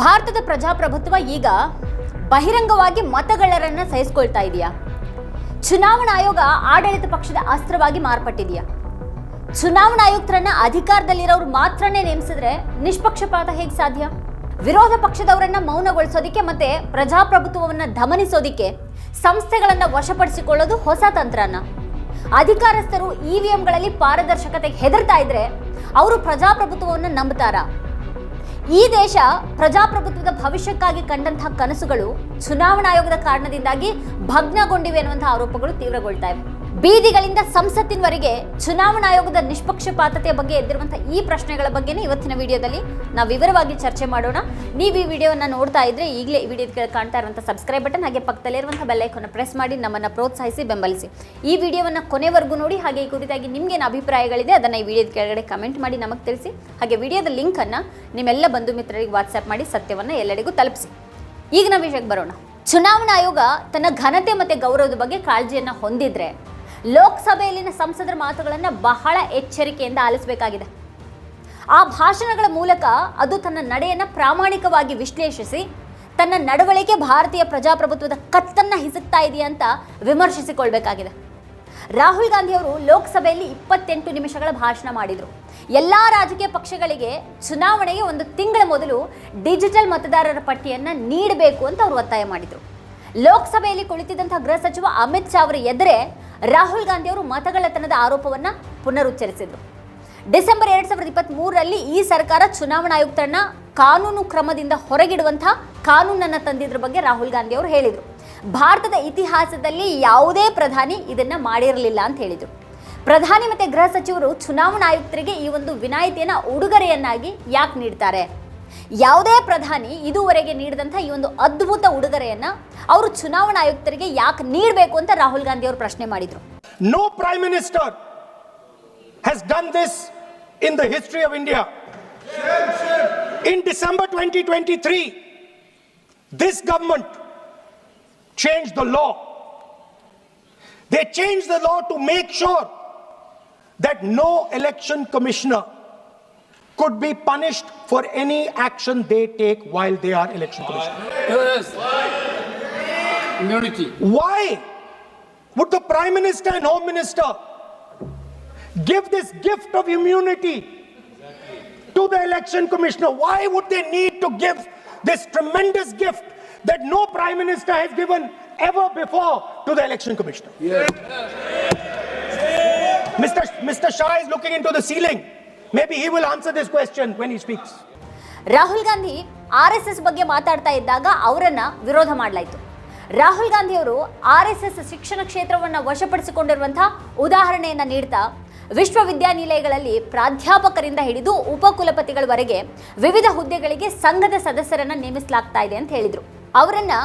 ಭಾರತದ ಪ್ರಜಾಪ್ರಭುತ್ವ ಈಗ ಬಹಿರಂಗವಾಗಿ ಮತಗಳರನ್ನು ಸಹಿಸ್ಕೊಳ್ತಾ ಇದೆಯಾ? ಚುನಾವಣಾ ಆಯೋಗ ಆಡಳಿತ ಪಕ್ಷದ ಅಸ್ತ್ರವಾಗಿ ಮಾರ್ಪಟ್ಟಿದೆಯಾ? ಚುನಾವಣಾ ಆಯುಕ್ತರನ್ನ ಅಧಿಕಾರದಲ್ಲಿರೋರು ಮಾತ್ರನೇ ನೇಮಿಸಿದ್ರೆ ನಿಷ್ಪಕ್ಷಪಾತ ಹೇಗೆ ಸಾಧ್ಯ? ವಿರೋಧ ಪಕ್ಷದವರನ್ನ ಮೌನಗೊಳಿಸೋದಿಕ್ಕೆ ಮತ್ತೆ ಪ್ರಜಾಪ್ರಭುತ್ವವನ್ನ ದಮನಿಸೋದಿಕ್ಕೆ ಸಂಸ್ಥೆಗಳನ್ನ ವಶಪಡಿಸಿಕೊಳ್ಳೋದು ಹೊಸ ತಂತ್ರನ. ಅಧಿಕಾರಸ್ಥರು ಇವಿಎಂಗಳಲ್ಲಿ ಪಾರದರ್ಶಕತೆಗೆ ಹೆದರ್ತಾ ಇದ್ರೆ ಅವರು ಪ್ರಜಾಪ್ರಭುತ್ವವನ್ನು ನಂಬುತ್ತಾರಾ ಈ ದೇಶ ಪ್ರಜಾಪ್ರಭುತ್ವದ ಭವಿಷ್ಯಕ್ಕಾಗಿ ಕಂಡಂತಹ ಕನಸುಗಳು ಚುನಾವಣಾ ಆಯೋಗದ ಕಾರಣದಿಂದಾಗಿ ಭಗ್ನಗೊಂಡಿವೆ ಅನ್ನುವಂತಹ ಆರೋಪಗಳು ತೀವ್ರಗೊಳ್ತಾ ಇವೆ. ಬೀದಿಗಳಿಂದ ಸಂಸತ್ತಿನವರೆಗೆ ಚುನಾವಣಾ ಆಯೋಗದ ನಿಷ್ಪಕ್ಷಪಾತತೆಯ ಬಗ್ಗೆ ಎದ್ದಿರುವಂತಹ ಈ ಪ್ರಶ್ನೆಗಳ ಬಗ್ಗೆನೇ ಇವತ್ತಿನ ವಿಡಿಯೋದಲ್ಲಿ ನಾವು ವಿವರವಾಗಿ ಚರ್ಚೆ ಮಾಡೋಣ. ನೀವು ಈ ವಿಡಿಯೋವನ್ನು ನೋಡ್ತಾ ಇದ್ರೆ ಈಗಲೇ ಈ ವಿಡಿಯೋ ಕಾಣ್ತಾ ಇರುವಂತಹ ಸಬ್ಸ್ಕ್ರೈಬ್ ಬಟನ್ ಹಾಗೆ ಪಕ್ಕದಲ್ಲಿರುವಂತಹ ಬೆಲ್ ಐಕಾನ್ ಪ್ರೆಸ್ ಮಾಡಿ ನಮ್ಮನ್ನ ಪ್ರೋತ್ಸಾಹಿಸಿ, ಬೆಂಬಲಿಸಿ. ಈ ವಿಡಿಯೋವನ್ನು ಕೊನೆವರೆಗೂ ನೋಡಿ, ಹಾಗೆ ಈ ಕುರಿತಾಗಿ ನಿಮ್ಗೇನು ಅಭಿಪ್ರಾಯಗಳಿದೆ ಅದನ್ನು ಈ ವಿಡಿಯೋದ ಕೆಳಗಡೆ ಕಮೆಂಟ್ ಮಾಡಿ ನಮಗೆ ತಿಳಿಸಿ. ಹಾಗೆ ವಿಡಿಯೋದ ಲಿಂಕ್ ಅನ್ನು ನಿಮ್ಮೆಲ್ಲ ಬಂಧು ಮಿತ್ರರಿಗೆ ವಾಟ್ಸ್ಆ್ಯಪ್ ಮಾಡಿ ಸತ್ಯವನ್ನು ಎಲ್ಲರಿಗೂ ತಲುಪಿಸಿ. ಈಗ ನಾವು ವಿಷಯಕ್ಕೆ ಬರೋಣ. ಚುನಾವಣಾ ಆಯೋಗ ತನ್ನ ಘನತೆ ಮತ್ತು ಗೌರವದ ಬಗ್ಗೆ ಕಾಳಜಿಯನ್ನು ಹೊಂದಿದ್ರೆ ಲೋಕಸಭೆಯಲ್ಲಿನ ಸಂಸದರ ಮಾತುಗಳನ್ನು ಬಹಳ ಎಚ್ಚರಿಕೆಯಿಂದ ಆಲಿಸಬೇಕಾಗಿದೆ. ಆ ಭಾಷಣಗಳ ಮೂಲಕ ಅದು ತನ್ನ ನಡೆಯನ್ನು ಪ್ರಾಮಾಣಿಕವಾಗಿ ವಿಶ್ಲೇಷಿಸಿ, ತನ್ನ ನಡವಳಿಕೆ ಭಾರತೀಯ ಪ್ರಜಾಪ್ರಭುತ್ವದ ಕತ್ತನ್ನು ಹಿಸುತ್ತಾ ಇದೆಯಾ ಅಂತ ವಿಮರ್ಶಿಸಿಕೊಳ್ಬೇಕಾಗಿದೆ. ರಾಹುಲ್ ಗಾಂಧಿ ಅವರು ಲೋಕಸಭೆಯಲ್ಲಿ ಇಪ್ಪತ್ತೆಂಟು ನಿಮಿಷಗಳ ಭಾಷಣ ಮಾಡಿದರು. ಎಲ್ಲ ರಾಜಕೀಯ ಪಕ್ಷಗಳಿಗೆ ಚುನಾವಣೆಗೆ ಒಂದು ತಿಂಗಳ ಮೊದಲು ಡಿಜಿಟಲ್ ಮತದಾರರ ಪಟ್ಟಿಯನ್ನು ನೀಡಬೇಕು ಅಂತ ಅವರು ಒತ್ತಾಯ ಮಾಡಿದರು. ಲೋಕಸಭೆಯಲ್ಲಿ ಕುಳಿತಿದ್ದಂತಹ ಗೃಹ ಸಚಿವ ಅಮಿತ್ ಶಾ ಅವರ ಎದುರೇ ರಾಹುಲ್ ಗಾಂಧಿ ಅವರು ಮತಗಳತನದ ಆರೋಪವನ್ನು ಪುನರುಚ್ಚರಿಸಿದರು. ಡಿಸೆಂಬರ್ ಎರಡು ಸಾವಿರದ ಈ ಸರ್ಕಾರ ಚುನಾವಣಾ ಆಯುಕ್ತರನ್ನ ಕಾನೂನು ಕ್ರಮದಿಂದ ಹೊರಗಿಡುವಂತಹ ಕಾನೂನನ್ನು ತಂದಿದ್ರ ಬಗ್ಗೆ ರಾಹುಲ್ ಗಾಂಧಿ ಅವರು ಹೇಳಿದರು. ಭಾರತದ ಇತಿಹಾಸದಲ್ಲಿ ಯಾವುದೇ ಪ್ರಧಾನಿ ಇದನ್ನು ಮಾಡಿರಲಿಲ್ಲ ಅಂತ ಹೇಳಿದರು. ಪ್ರಧಾನಿ ಮತ್ತೆ ಗೃಹ ಸಚಿವರು ಚುನಾವಣಾ ಆಯುಕ್ತರಿಗೆ ಈ ಒಂದು ವಿನಾಯಿತಿಯನ್ನ ಉಡುಗೊರೆಯನ್ನಾಗಿ ಯಾಕೆ ನೀಡ್ತಾರೆ? ಯಾವುದೇ ಪ್ರಧಾನಿ ಇದುವರೆಗೆ ನೀಡಿದಂಥ ಈ ಒಂದು ಅದ್ಭುತ ಉಡುಗೊರೆಯನ್ನು ಅವರು ಚುನಾವಣಾ ಆಯುಕ್ತರಿಗೆ ಯಾಕೆ ನೀಡಬೇಕು ಅಂತ ರಾಹುಲ್ ಗಾಂಧಿ ಅವರು ಪ್ರಶ್ನೆ ಮಾಡಿದರು No prime minister has in this in the history of India. Twenty December 2023, this government changed the law. They changed the law to make sure that no election commissioner could be punished for any action they take while they are election commissioner. Yes. Immunity. Why would the Prime Minister and Home Minister give this gift of immunity to the Election Commissioner? Why would they need to give this tremendous gift that no Prime Minister has given ever before to the Election Commissioner? Yes. Mr. Mr. Shah is looking into the ceiling. Maybe he will answer this question when he speaks. Rahul Gandhi R S S ಬಗ್ಗೆ ಮಾತಾಡ್ತಾ ಇದ್ದಾಗ ಅವರನ್ನ ವಿರೋಧ ಮಾಡಲಾಯಿತು. ರಾಹುಲ್ ಗಾಂಧಿ ಅವರು R S S ಶಿಕ್ಷಣ ಕ್ಷೇತ್ರವನ್ನು ವಶಪಡಿಸಿಕೊಂಡಿರುವಂತಹ ಉದಾಹರಣೆಯನ್ನು ನೀಡ್ತಾ ವಿಶ್ವವಿದ್ಯಾನಿಲಯಗಳಲ್ಲಿ ಪ್ರಾಧ್ಯಾಪಕರಿಂದ ಹಿಡಿದು ಉಪಕುಲಪತಿಗಳವರೆಗೆ ವಿವಿಧ ಹುದ್ದೆಗಳಿಗೆ ಸಂಘದ ಸದಸ್ಯರನ್ನು ನೇಮಿಸಲಾಗ್ತಾ ಇದೆ ಅಂತ ಹೇಳಿದರು. ಅವರನ್ನು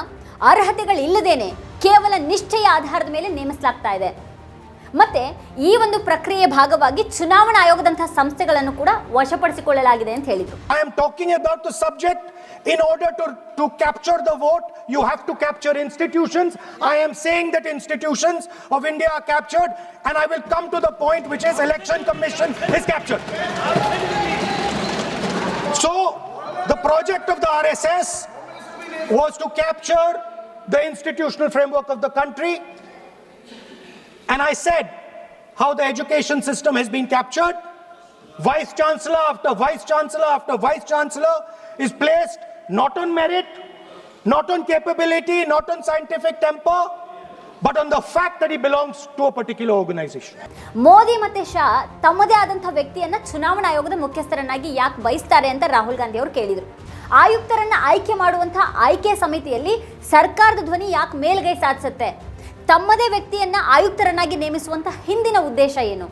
ಅರ್ಹತೆಗಳಿಲ್ಲದೇನೆ ಕೇವಲ ನಿಷ್ಠೆಯ ಆಧಾರದ ಮೇಲೆ ನೇಮಿಸಲಾಗ್ತಾ ಇದೆ. ಮತ್ತೆ ಈ ಒಂದು ಪ್ರಕ್ರಿಯೆ ಭಾಗವಾಗಿ ಚುನಾವಣಾ ಆಯೋಗದಂತಹ ಸಂಸ್ಥೆಗಳನ್ನು ಕೂಡ ವಶಪಡಿಸಿಕೊಳ್ಳಲಾಗಿದೆ ಅಂತ ಹೇಳಿದ್ರು. I am talking about subject in order to to capture the vote you have to capture institution I am saying that institution of India captured and I will come to the point which is election commission is capture so the project of the R S S was to capture the institutional framework of the country And I said how the education system has been captured. Vice Chancellor after Vice Chancellor after Vice Chancellor is placed not on merit, not on capability, not on scientific temper, the fact that he belongs to a particular organization. Modi ಮತ್ತೆ ಶಾ ತಮ್ಮದೇ ಆದಂತಹ ವ್ಯಕ್ತಿಯನ್ನ ಚುನಾವಣಾ ಆಯೋಗದ ಮುಖ್ಯಸ್ಥರನ್ನಾಗಿ ಯಾಕೆ ಬಯಸ್ತಾರೆ ಅಂತ ರಾಹುಲ್ ಗಾಂಧಿ ಅವರು ಕೇಳಿದರು ಆಯುಕ್ತರನ್ನ ಆಯ್ಕೆ ಮಾಡುವಂತಹ ಆಯ್ಕೆ ಸಮಿತಿಯಲ್ಲಿ ಸರ್ಕಾರದ ಧ್ವನಿ ಯಾಕೆ ಮೇಲ್ಗೈ ಸಾಧಿಸುತ್ತೆ ತಮ್ಮದೇ ವ್ಯಕ್ತಿಯನ್ನ ಆಯುಕ್ತರನ್ನಾಗಿ ನೇಮಿಸುವಂತಹ ಹಿಂದಿನ ಉದ್ದೇಶ ಏನು?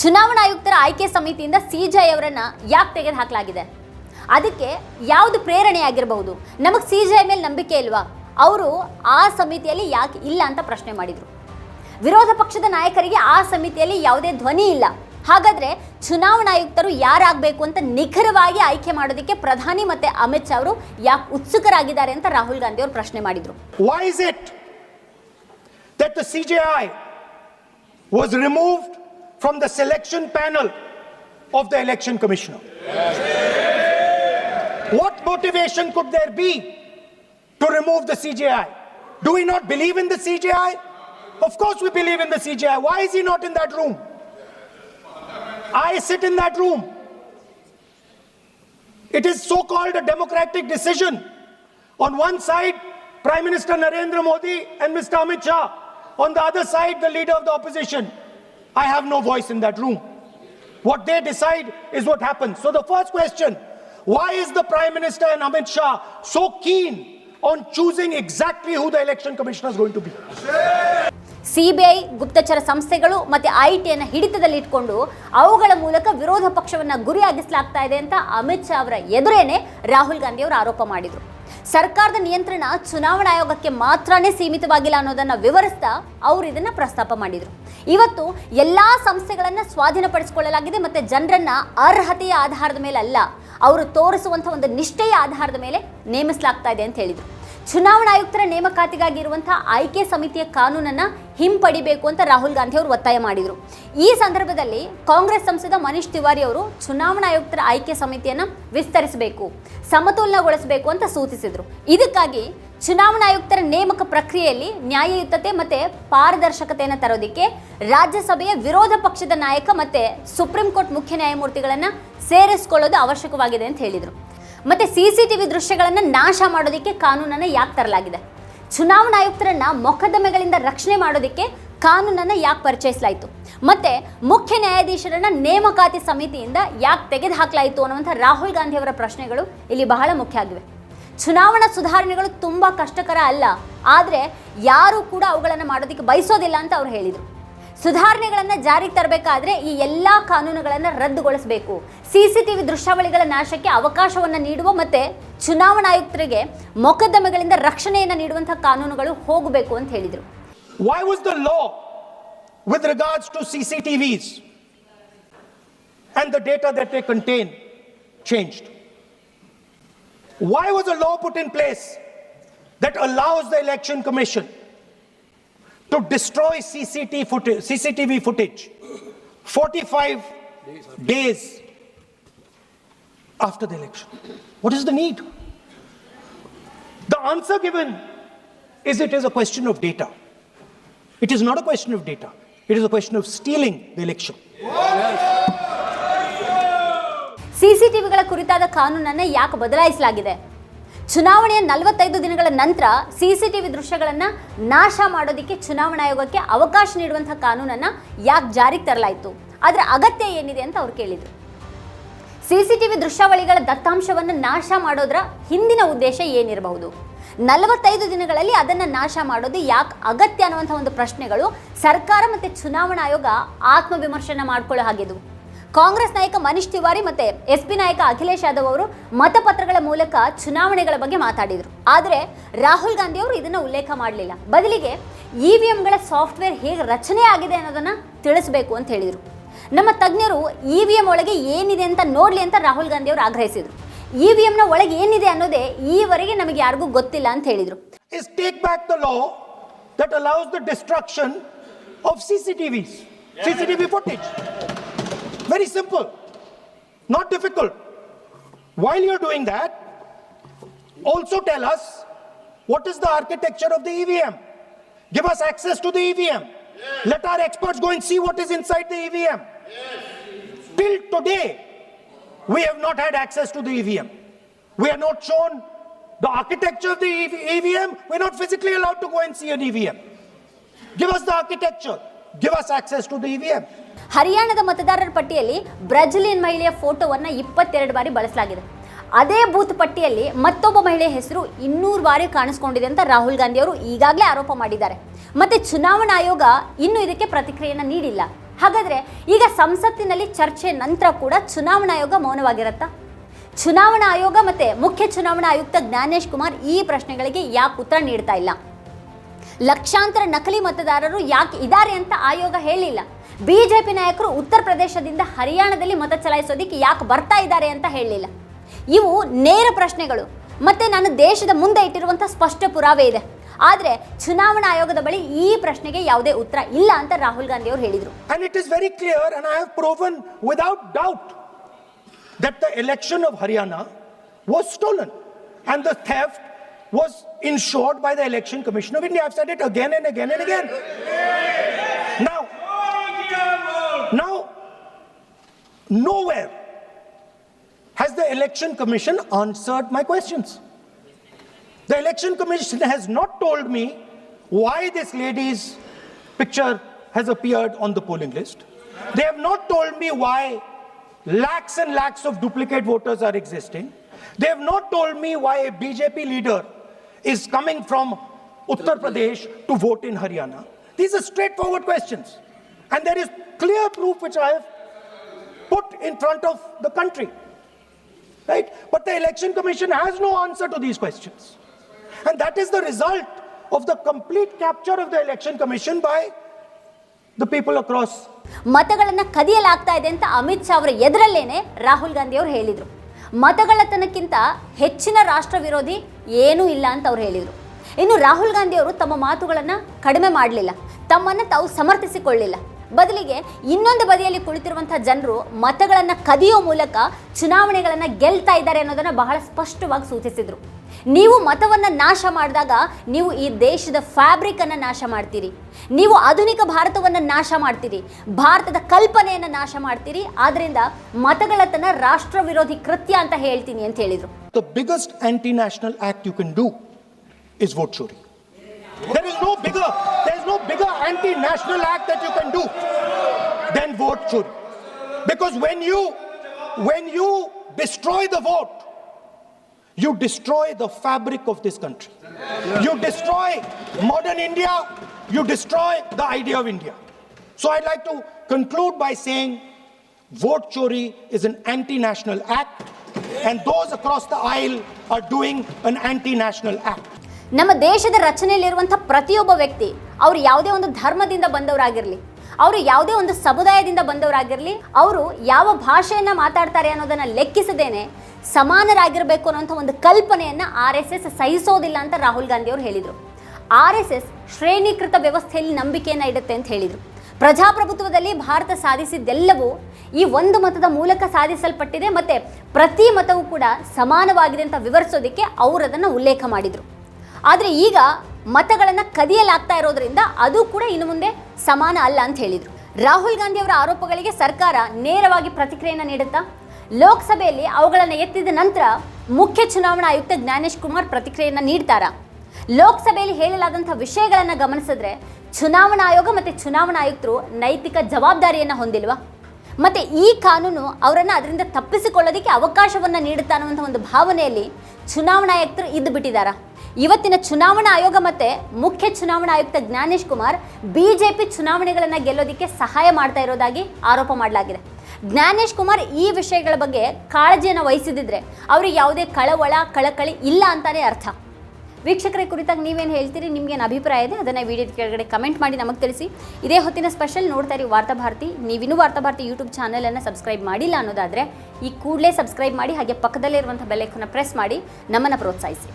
ಚುನಾವಣಾ ಆಯುಕ್ತರ ಆಯ್ಕೆ ಸಮಿತಿಯಿಂದ ಸಿಜೈ ಅವರನ್ನ ಯಾಕೆ ತೆಗೆದು ಹಾಕಲಾಗಿದೆ ಅದಕ್ಕೆ ಯಾವುದು ಪ್ರೇರಣೆಯಾಗಿರಬಹುದು ನಮಗೆ ಸಿಜೈ ಮೇಲೆ ನಂಬಿಕೆ ಇಲ್ವಾ? ಅವರು ಆ ಸಮಿತಿಯಲ್ಲಿ ಯಾಕೆ ಇಲ್ಲ ಅಂತ ಪ್ರಶ್ನೆ ಮಾಡಿದರು. ವಿರೋಧ ಪಕ್ಷದ ನಾಯಕರಿಗೆ ಆ ಸಮಿತಿಯಲ್ಲಿ ಯಾವುದೇ ಧ್ವನಿ ಇಲ್ಲ. ಹಾಗಾದರೆ ಚುನಾವಣಾ ಆಯುಕ್ತರು ಯಾರಾಗಬೇಕು ಅಂತ ನಿಖರವಾಗಿ ಆಯ್ಕೆ ಮಾಡೋದಕ್ಕೆ ಪ್ರಧಾನಿ ಮತ್ತೆ ಅಮಿತ್ ಶಾ ಅವರು ಯಾಕೆ ಉತ್ಸುಕರಾಗಿದ್ದಾರೆ ಅಂತ ರಾಹುಲ್ ಗಾಂಧಿ ಅವರು ಪ್ರಶ್ನೆ ಮಾಡಿದರು. That the CJI was removed from the selection panel of the election commissioner? What motivation could there be to remove the CJI? Do we not believe in the CJI? Of course, we believe in the CJI. Why is he not in that room? I sit in that room. It is so called a democratic decision. On one side, Prime Minister Narendra Modi and Mr. Amit Shah. On the other side, the leader of the opposition. I have no voice in that room. What they decide is what happens. So, the first question why is the Prime Minister and Amit Shah so keen on choosing exactly who the election commissioner is going to be? CBI ಗುಪ್ತಚರ ಸಂಸ್ಥೆಗಳು ಮತ್ತೆ ಐಟಿಯನ್ನು ಟಿಯನ್ನು ಹಿಡಿತದಲ್ಲಿ ಇಟ್ಕೊಂಡು ಅವುಗಳ ಮೂಲಕ ವಿರೋಧ ಪಕ್ಷವನ್ನ ಗುರಿಯಾಗಿಸಲಾಗ್ತಾ ಇದೆ ಅಂತ ಅಮಿತ್ ಶಾ ಅವರ ಎದುರೇನೆ ರಾಹುಲ್ ಗಾಂಧಿ ಅವರು ಆರೋಪ ಮಾಡಿದರು ಸರ್ಕಾರದ ನಿಯಂತ್ರಣ ಚುನಾವಣಾ ಆಯೋಗಕ್ಕೆ ಮಾತ್ರನೇ ಸೀಮಿತವಾಗಿಲ್ಲ ಅನ್ನೋದನ್ನ ವಿವರಿಸ್ತಾ ಅವರು ಇದನ್ನು ಪ್ರಸ್ತಾಪ ಮಾಡಿದರು. ಇವತ್ತು ಎಲ್ಲಾ ಸಂಸ್ಥೆಗಳನ್ನು ಸ್ವಾಧೀನಪಡಿಸಿಕೊಳ್ಳಲಾಗಿದೆ ಮತ್ತೆ ಜನರನ್ನು ಅರ್ಹತೆಯ ಆಧಾರದ ಮೇಲೆ ಅಲ್ಲ ಅವರು ತೋರಿಸುವಂಥ ಒಂದು ನಿಷ್ಠೆಯ ಆಧಾರದ ಮೇಲೆ ನೇಮಿಸಲಾಗ್ತಾ ಇದೆ ಅಂತ ಹೇಳಿದರು. ಚುನಾವಣಾ ಆಯುಕ್ತರ ನೇಮಕಾತಿಗಾಗಿ ಇರುವಂತಹ ಆಯ್ಕೆ ಸಮಿತಿಯ ಕಾನೂನನ್ನ ಹಿಂಪಡಿಬೇಕು ಅಂತ ರಾಹುಲ್ ಗಾಂಧಿ ಅವರು ಒತ್ತಾಯ ಮಾಡಿದರು. ಈ ಸಂದರ್ಭದಲ್ಲಿ ಕಾಂಗ್ರೆಸ್ ಸಂಸದ ಮನೀಶ್ ತಿವಾರಿ ಅವರು ಚುನಾವಣಾ ಆಯುಕ್ತರ ಆಯ್ಕೆ ಸಮಿತಿಯನ್ನ ವಿಸ್ತರಿಸಬೇಕು, ಸಮತೋಲನಗೊಳಿಸಬೇಕು ಅಂತ ಸೂಚಿಸಿದರು. ಇದಕ್ಕಾಗಿ ಚುನಾವಣಾ ಆಯುಕ್ತರ ನೇಮಕ ಪ್ರಕ್ರಿಯೆಯಲ್ಲಿ ನ್ಯಾಯಯುತತೆ ಮತ್ತೆ ಪಾರದರ್ಶಕತೆಯನ್ನು ತರೋದಕ್ಕೆ ರಾಜ್ಯಸಭೆಯ ವಿರೋಧ ಪಕ್ಷದ ನಾಯಕ ಮತ್ತೆ ಸುಪ್ರೀಂ ಕೋರ್ಟ್ ಮುಖ್ಯ ನ್ಯಾಯಮೂರ್ತಿಗಳನ್ನ ಸೇರಿಸಿಕೊಳ್ಳೋದು ಅವಶ್ಯಕವಾಗಿದೆ ಅಂತ ಹೇಳಿದರು. ಮತ್ತೆ ಸಿ ಸಿ ಟಿ ವಿ ದೃಶ್ಯಗಳನ್ನು ನಾಶ ಮಾಡೋದಕ್ಕೆ ಕಾನೂನನ್ನು ಯಾಕೆ ತರಲಾಗಿದೆ? ಚುನಾವಣಾ ಆಯುಕ್ತರನ್ನ ಮೊಕದ್ದಮೆಗಳಿಂದ ರಕ್ಷಣೆ ಮಾಡೋದಕ್ಕೆ ಕಾನೂನನ್ನು ಯಾಕೆ ಪರಿಚಯಿಸಲಾಯಿತು? ಮತ್ತೆ ಮುಖ್ಯ ನ್ಯಾಯಾಧೀಶರನ್ನ ನೇಮಕಾತಿ ಸಮಿತಿಯಿಂದ ಯಾಕೆ ತೆಗೆದುಹಾಕಲಾಯಿತು ಅನ್ನುವಂಥ ರಾಹುಲ್ ಗಾಂಧಿ ಅವರ ಪ್ರಶ್ನೆಗಳು ಇಲ್ಲಿ ಬಹಳ ಮುಖ್ಯ ಆಗಿವೆ. ಚುನಾವಣಾ ಸುಧಾರಣೆಗಳು ತುಂಬ ಕಷ್ಟಕರ ಅಲ್ಲ, ಆದರೆ ಯಾರೂ ಕೂಡ ಅವುಗಳನ್ನು ಮಾಡೋದಕ್ಕೆ ಬಯಸೋದಿಲ್ಲ ಅಂತ ಅವ್ರು ಹೇಳಿದರು. ಸುಧಾರಣೆಗಳನ್ನು ಜಾರಿಗೆ ತರಬೇಕಾದ್ರೆ ಈ ಎಲ್ಲ ಕಾನೂನುಗಳನ್ನು ರದ್ದುಗೊಳಿಸಬೇಕು ಸಿ ಸಿ ಟಿ ವಿ ದೃಶ್ಯಾವಳಿಗಳ ನಾಶಕ್ಕೆ ಅವಕಾಶವನ್ನು ನೀಡುವ ಮತ್ತು ಚುನಾವಣಾ ಆಯುಕ್ತರಿಗೆ ಮೊಕದ್ದಮೆಗಳಿಂದ ರಕ್ಷಣೆಯನ್ನು ನೀಡುವಂಥ ಕಾನೂನುಗಳು ಹೋಗಬೇಕು ಅಂತ ಹೇಳಿದರು Why was the law with regards to CCTVs and the data that they contain changed? Why was a law put in place that allows the Election Commission to destroy CCTV footage, CCTV footage 45 days after the election? What is the need? The answer given is it is a question of data. It is not a question of data. It is a question of stealing the election. ಸಿಸಿಟಿವಿಗಳ ಕುರಿತಾದ ಕಾನೂನನ್ನು ಯಾಕೆ ಬದಲಾಯಿಸಲಾಗಿದೆ ಚುನಾವಣೆಯ ನಲವತ್ತೈದು ದಿನಗಳ ನಂತರ CCTV ದೃಶ್ಯಗಳನ್ನು ನಾಶ ಮಾಡೋದಕ್ಕೆ ಚುನಾವಣಾ ಆಯೋಗಕ್ಕೆ ಅವಕಾಶ ನೀಡುವಂಥ ಕಾನೂನನ್ನು ಯಾಕೆ ಜಾರಿಗೆ ತರಲಾಯಿತು? ಅದರ ಅಗತ್ಯ ಏನಿದೆ ಅಂತ ಅವ್ರು ಕೇಳಿದರು. ಸಿಸಿಟಿವಿ ದೃಶ್ಯಾವಳಿಗಳ ದತ್ತಾಂಶವನ್ನು ನಾಶ ಮಾಡೋದರ ಹಿಂದಿನ ಉದ್ದೇಶ ಏನಿರಬಹುದು? ನಲವತ್ತೈದು ದಿನಗಳಲ್ಲಿ ಅದನ್ನು ನಾಶ ಮಾಡೋದು ಯಾಕೆ ಅಗತ್ಯ ಅನ್ನುವಂಥ ಒಂದು ಪ್ರಶ್ನೆಗಳು ಸರ್ಕಾರ ಮತ್ತು ಚುನಾವಣಾ ಆಯೋಗ ಆತ್ಮವಿಮರ್ಶನ ಮಾಡ್ಕೊಳ್ಳೋ ಹಾಗಿದ್ವು ಕಾಂಗ್ರೆಸ್ ನಾಯಕ ಮನೀಶ್ ತಿವಾರಿ ಮತ್ತೆ ಎಸ್ ಪಿ ನಾಯಕ ಅಖಿಲೇಶ್ ಯಾದವ್ ಅವರು ಮತಪತ್ರಗಳ ಮೂಲಕ ಚುನಾವಣೆಗಳ ಬಗ್ಗೆ ಮಾತಾಡಿದರು. ಆದರೆ ರಾಹುಲ್ ಗಾಂಧಿ ಅವರು ಇದನ್ನು ಉಲ್ಲೇಖ ಮಾಡಲಿಲ್ಲ. ಬದಲಿಗೆ ಇ ವಿ ಎಂಗಳ ಸಾಫ್ಟ್ವೇರ್ ಹೇಗೆ ರಚನೆ ಆಗಿದೆ ಅನ್ನೋದನ್ನು ತಿಳಿಸಬೇಕು ಅಂತ ಹೇಳಿದರು. ನಮ್ಮ ತಜ್ಞರು ಇ ವಿ ಎಂ ಒಳಗೆ ಏನಿದೆ ಅಂತ ನೋಡಲಿ ಅಂತ ರಾಹುಲ್ ಗಾಂಧಿ ಅವರು ಆಗ್ರಹಿಸಿದರು. ಇ ವಿ ಎಂನ ಒಳಗೆ ಏನಿದೆ ಅನ್ನೋದೇ ಈವರೆಗೆ ನಮಗೆ ಯಾರಿಗೂ ಗೊತ್ತಿಲ್ಲ ಅಂತ ಹೇಳಿದರು. Is take back the law that allows the destruction of CCTVs, CCTV footage. Very simple, not difficult. While you're doing that, also tell us what is the architecture of the EVM. Give us access to the EVM. Let our experts go and see what is inside the EVM. Till today, we have not had access to the EVM. We are not shown the architecture of the EV- EVM. We're not physically allowed to go and see an EVM. Give us the architecture. Give us access to the EVM. ಹರಿಯಾಣದ ಮತದಾರರ ಪಟ್ಟಿಯಲ್ಲಿ Brazilian ಮಹಿಳೆಯ ಫೋಟೋವನ್ನು ಇಪ್ಪತ್ತೆರಡು ಬಾರಿ ಬಳಸಲಾಗಿದೆ. ಅದೇ booth ಪಟ್ಟಿಯಲ್ಲಿ ಮತ್ತೊಬ್ಬ ಮಹಿಳೆಯ ಹೆಸರು ಇನ್ನೂರು ಬಾರಿ ಕಾಣಿಸ್ಕೊಂಡಿದೆ ಅಂತ ರಾಹುಲ್ ಗಾಂಧಿ ಅವರು ಈಗಾಗಲೇ ಆರೋಪ ಮಾಡಿದ್ದಾರೆ. ಮತ್ತೆ ಚುನಾವಣಾ ಆಯೋಗ ಇನ್ನೂ ಇದಕ್ಕೆ ಪ್ರತಿಕ್ರಿಯೆಯನ್ನು ನೀಡಿಲ್ಲ. ಹಾಗಾದ್ರೆ ಈಗ ಸಂಸತ್ತಿನಲ್ಲಿ ಚರ್ಚೆ ನಂತರ ಕೂಡ ಚುನಾವಣಾ ಆಯೋಗ ಮೌನವಾಗಿರುತ್ತಾ? ಚುನಾವಣಾ ಆಯೋಗ ಮತ್ತೆ ಮುಖ್ಯ ಚುನಾವಣಾ ಆಯುಕ್ತ ಜ್ಞಾನೇಶ್ ಕುಮಾರ್ ಈ ಪ್ರಶ್ನೆಗಳಿಗೆ ಯಾಕೆ ಉತ್ತರ ನೀಡ್ತಾ ಇಲ್ಲ? ಲಕ್ಷಾಂತರ ನಕಲಿ ಮತದಾರರು ಯಾಕೆ ಇದ್ದಾರೆ ಅಂತ ಆಯೋಗ ಹೇಳಿಲ್ಲ. ಬಿಜೆಪಿ ನಾಯಕರು ಉತ್ತರ ಪ್ರದೇಶದಿಂದ ಹರಿಯಾಣದಲ್ಲಿ ಮತ ಚಲಾಯಿಸೋದಿಕ್ಕೆ ಯಾಕೆ ಬರ್ತಾ ಇದ್ದಾರೆ ಅಂತ ಹೇಳಲಿಲ್ಲ. ಇವು ನೇರ ಪ್ರಶ್ನೆಗಳು. ಮತ್ತು ನಾನು ದೇಶದ ಮುಂದೆ ಇಟ್ಟಿರುವಂಥ ಸ್ಪಷ್ಟ ಪುರಾವೆ ಇದೆ. ಆದರೆ ಚುನಾವಣಾ ಆಯೋಗದ ಬಳಿ ಈ ಪ್ರಶ್ನೆಗೆ ಯಾವುದೇ ಉತ್ತರ ಇಲ್ಲ ಅಂತ ರಾಹುಲ್ ಗಾಂಧಿ ಅವರು ಹೇಳಿದರು. And it is very clear and I have proven without doubt that the election of Haryana was stolen and the theft was ensured by the election commission of India I uh said it again and again and again nowhere has the Election Commission answered my questions. The Election Commission has not told me why this lady's picture has appeared on the polling list. They have not told me why lakhs and lakhs of duplicate voters are existing. They have not told me why a BJP leader is coming from Uttar Pradesh to vote in Haryana. These are straightforward questions. And there is clear proof which I have put in front of the country. Right? But the Election Commission has no answer to these questions. And that is the result of the complete capture of the Election Commission by the people across ಮತಗಳನ್ನ ಕದಿಯಲಾಗ್ತಾ ಇದೆ ಅಂತ ಅಮಿತ್ ಶಾ ಅವರ ಎದುರಲ್ಲೇನೆ ರಾಹುಲ್ ಗಾಂಧಿ ಅವರು ಹೇಳಿದರು ಮತಗಳತನಕ್ಕಿಂತ ಹೆಚ್ಚಿನ ರಾಷ್ಟ್ರ ವಿರೋಧಿ ಏನೂ ಇಲ್ಲ ಅಂತ ಅವ್ರು ಹೇಳಿದರು ಇನ್ನು ರಾಹುಲ್ ಗಾಂಧಿ ಅವರು ತಮ್ಮ ಮಾತುಗಳನ್ನು ಕಡಿಮೆ ಮಾಡಲಿಲ್ಲ ತಮ್ಮನ್ನು ತಾವು ಸಮರ್ಥಿಸಿಕೊಳ್ಳಿಲ್ಲ ಬದಲಿಗೆ ಇನ್ನೊಂದು ಬದಿಯಲ್ಲಿ ಕುಳಿತಿರುವಂಥ ಜನರು ಮತಗಳನ್ನು ಕದಿಯೋ ಮೂಲಕ ಚುನಾವಣೆಗಳನ್ನು ಗೆಲ್ತಾ ಇದ್ದಾರೆ ಅನ್ನೋದನ್ನು ಬಹಳ ಸ್ಪಷ್ಟವಾಗಿ ಸೂಚಿಸಿದರು. ನೀವು ಮತವನ್ನು ನಾಶ ಮಾಡಿದಾಗ ನೀವು ಈ ದೇಶದ ಫ್ಯಾಬ್ರಿಕ್ ಅನ್ನು ನಾಶ ಮಾಡ್ತೀರಿ. ನೀವು ಆಧುನಿಕ ಭಾರತವನ್ನು ನಾಶ ಮಾಡ್ತೀರಿ. ಭಾರತದ ಕಲ್ಪನೆಯನ್ನು ನಾಶ ಮಾಡ್ತೀರಿ. ಆದ್ರಿಂದ ಮತಗಳತನ ರಾಷ್ಟ್ರ ವಿರೋಧಿ ಕೃತ್ಯ ಅಂತ ಹೇಳ್ತೀನಿ ಅಂತ ಹೇಳಿದರು. The biggest anti national act you can do is vote chori is no bigger, there is no bigger anti national act that you can do then vote chori. Because when you, when you destroy the vote, you destroy the fabric of this country. You destroy modern India, you destroy the idea of India. So I'd like to conclude by saying vote chori is an anti national act, and those across the aisle are doing an anti national act. ನಮ್ಮ ದೇಶದ ರಚನೆಯಲ್ಲಿರುವಂಥ ಪ್ರತಿಯೊಬ್ಬ ವ್ಯಕ್ತಿ, ಅವರು ಯಾವುದೇ ಒಂದು ಧರ್ಮದಿಂದ ಬಂದವರಾಗಿರಲಿ, ಅವರು ಯಾವುದೇ ಒಂದು ಸಮುದಾಯದಿಂದ ಬಂದವರಾಗಿರಲಿ, ಅವರು ಯಾವ ಭಾಷೆಯನ್ನು ಮಾತಾಡ್ತಾರೆ ಅನ್ನೋದನ್ನು ಲೆಕ್ಕಿಸದೇನೆ ಸಮಾನರಾಗಿರಬೇಕು ಅನ್ನೋಂಥ ಒಂದು ಕಲ್ಪನೆಯನ್ನು ಆರ್ ಎಸ್ ಎಸ್ ಸಹಿಸೋದಿಲ್ಲ ಅಂತ ರಾಹುಲ್ ಗಾಂಧಿ ಅವರು ಹೇಳಿದರು. ಆರ್ ಎಸ್ ಎಸ್ ಶ್ರೇಣೀಕೃತ ವ್ಯವಸ್ಥೆಯಲ್ಲಿ ನಂಬಿಕೆಯನ್ನು ಇಡುತ್ತೆ ಅಂತ ಹೇಳಿದರು. ಪ್ರಜಾಪ್ರಭುತ್ವದಲ್ಲಿ ಭಾರತ ಸಾಧಿಸಿದ್ದೆಲ್ಲವೂ ಈ ಒಂದು ಮತದ ಮೂಲಕ ಸಾಧಿಸಲ್ಪಟ್ಟಿದೆ, ಮತ್ತು ಪ್ರತಿ ಮತವೂ ಕೂಡ ಸಮಾನವಾಗಿದೆ ಅಂತ ವಿವರಿಸೋದಕ್ಕೆ ಅವರು ಅದನ್ನು ಉಲ್ಲೇಖ ಮಾಡಿದರು. ಆದರೆ ಈಗ ಮತಗಳನ್ನು ಕದಿಯಲಾಗ್ತಾ ಇರೋದ್ರಿಂದ ಅದು ಕೂಡ ಇನ್ನು ಮುಂದೆ ಸಮಾನ ಅಲ್ಲ ಅಂತ ಹೇಳಿದರು. ರಾಹುಲ್ ಗಾಂಧಿ ಅವರ ಆರೋಪಗಳಿಗೆ ಸರ್ಕಾರ ನೇರವಾಗಿ ಪ್ರತಿಕ್ರಿಯೆಯನ್ನು ನೀಡುತ್ತಾ? ಲೋಕಸಭೆಯಲ್ಲಿ ಅವುಗಳನ್ನು ಎತ್ತಿದ ನಂತರ ಮುಖ್ಯ ಚುನಾವಣಾ ಆಯುಕ್ತ ಜ್ಞಾನೇಶ್ ಕುಮಾರ್ ಪ್ರತಿಕ್ರಿಯೆಯನ್ನು ನೀಡ್ತಾರಾ? ಲೋಕಸಭೆಯಲ್ಲಿ ಹೇಳಲಾದಂಥ ವಿಷಯಗಳನ್ನು ಗಮನಿಸಿದ್ರೆ ಚುನಾವಣಾ ಆಯೋಗ ಮತ್ತು ಚುನಾವಣಾ ಆಯುಕ್ತರು ನೈತಿಕ ಜವಾಬ್ದಾರಿಯನ್ನು ಹೊಂದಿಲ್ವಾ? ಮತ್ತು ಈ ಕಾನೂನು ಅವರನ್ನು ಅದರಿಂದ ತಪ್ಪಿಸಿಕೊಳ್ಳೋದಕ್ಕೆ ಅವಕಾಶವನ್ನು ನೀಡುತ್ತಾ ಅನ್ನುವಂಥ ಒಂದು ಭಾವನೆಯಲ್ಲಿ ಚುನಾವಣಾ ಆಯುಕ್ತರು ಇದ್ದು ಬಿಟ್ಟಿದ್ದಾರಾ ಇವತ್ತಿನ ಚುನಾವಣಾ ಆಯೋಗ ಮತ್ತು ಮುಖ್ಯ ಚುನಾವಣಾ ಆಯುಕ್ತ Gyanesh Kumar B J P ಚುನಾವಣೆಗಳನ್ನು ಗೆಲ್ಲೋದಕ್ಕೆ ಸಹಾಯ ಮಾಡ್ತಾ ಇರೋದಾಗಿ ಆರೋಪ ಮಾಡಲಾಗಿದೆ. ಜ್ಞಾನೇಶ್ ಕುಮಾರ್ ಈ ವಿಷಯಗಳ ಬಗ್ಗೆ ಕಾಳಜಿಯನ್ನು ವಹಿಸಿದಿದ್ರೆ ಅವರಿಗೆ ಯಾವುದೇ ಕಳವಳ, ಕಳಕಳಿ ಇಲ್ಲ ಅಂತಾನೆ ಅರ್ಥ. ವೀಕ್ಷಕರ, ಕುರಿತಾಗಿ ನೀವೇನು ಹೇಳ್ತೀರಿ? ನಿಮ್ಗೇನು ಅಭಿಪ್ರಾಯ ಇದೆ? ಅದನ್ನು ವಿಡಿಯೋ ಕೆಳಗಡೆ ಕಮೆಂಟ್ ಮಾಡಿ ನಮಗೆ ತಿಳಿಸಿ. ಇದೇ ಹೊತ್ತಿನ ಸ್ಪೆಷಲ್ ನೋಡ್ತಾ ಇರಿ ವಾರ್ತಾಭಾರತಿ ನೀವಿನ್ನೂ ವಾರ್ತಾಭಾರತಿ ಯೂಟ್ಯೂಬ್ ಚಾನಲನ್ನು ಸಬ್ಸ್ಕ್ರೈಬ್ ಮಾಡಿಲ್ಲ ಅನ್ನೋದಾದರೆ ಈ ಕೂಡಲೇ ಸಬ್ಸ್ಕ್ರೈಬ್ ಮಾಡಿ ಹಾಗೆ ಪಕ್ಕದಲ್ಲಿರುವಂಥ ಬೆಲ್ಲೈಕನ್ನ ಪ್ರೆಸ್ ಮಾಡಿ ನಮ್ಮನ್ನು ಪ್ರೋತ್ಸಾಹಿಸಿ.